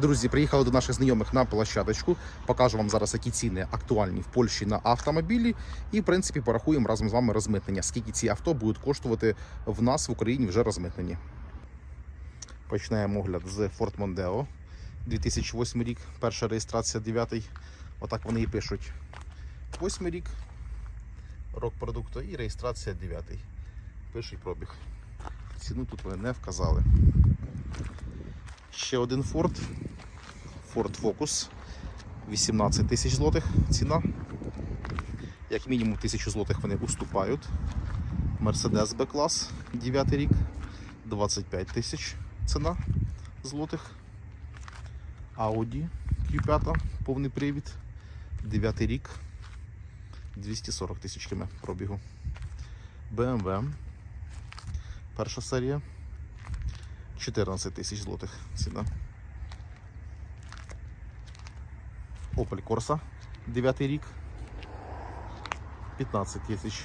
Друзі, приїхали до наших знайомих на площадочку. Покажу вам зараз, які ціни актуальні в Польщі на автомобілі. І, в принципі, порахуємо разом з вами розмитнення, скільки ці авто будуть коштувати в нас в Україні вже розмитнені. Починаємо огляд з Ford Mondeo. 2008 рік, перша реєстрація 9. Отак вони і пишуть. 8 рік, рок продукту і реєстрація 9. Перший пробіг. Ціну тут вони не вказали. Ще один Ford. Ford Focus. 18 тисяч злотих ціна. Як мінімум 1000 злотих вони уступають. Mercedes B-клас 9 рік. 25 тисяч ціна злотих. Audi Q5 повний привід. 9 рік. 240 тисяч км пробігу. BMW. Перша серія. 14 тисяч злотих ціна. Opel Corsa 9 рік. 15 тисяч.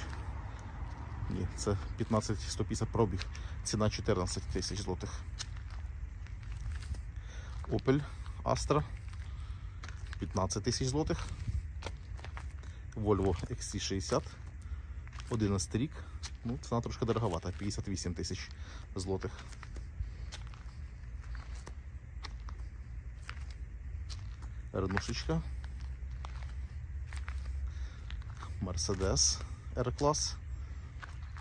Ні, це 15 150 пробіг. Ціна 14 тисяч злотих. Opel Astra 15 тисяч злотих. Volvo XC60 11 рік. Ну, ціна трошки дороговата, 58 тисяч злотих. Ренушечка. Мерседес R-клас.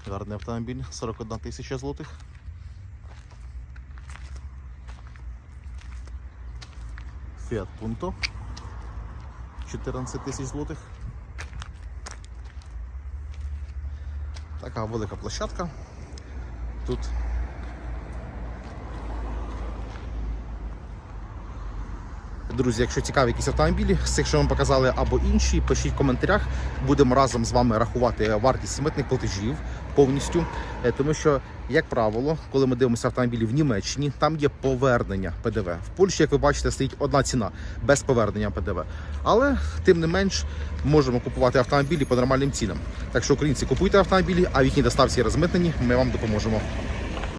Гарний автомобіль, 41 тисяча злотих. Fiat Punto. 14 тисяч злотих. Така велика площадка. Тут Друзі, якщо цікаві якісь автомобілі, з цих, що вам показали, або інші, пишіть в коментарях. Будемо разом з вами рахувати вартість митних платежів повністю. Е, Тому що, як правило, коли ми дивимося автомобілі в Німеччині, там є повернення ПДВ. В Польщі, як ви бачите, стоїть одна ціна без повернення ПДВ. Але тим не менш можемо купувати автомобілі по нормальним цінам. Так що, українці, купуйте автомобілі, а в їхній доставці розмитнені. Ми вам допоможемо.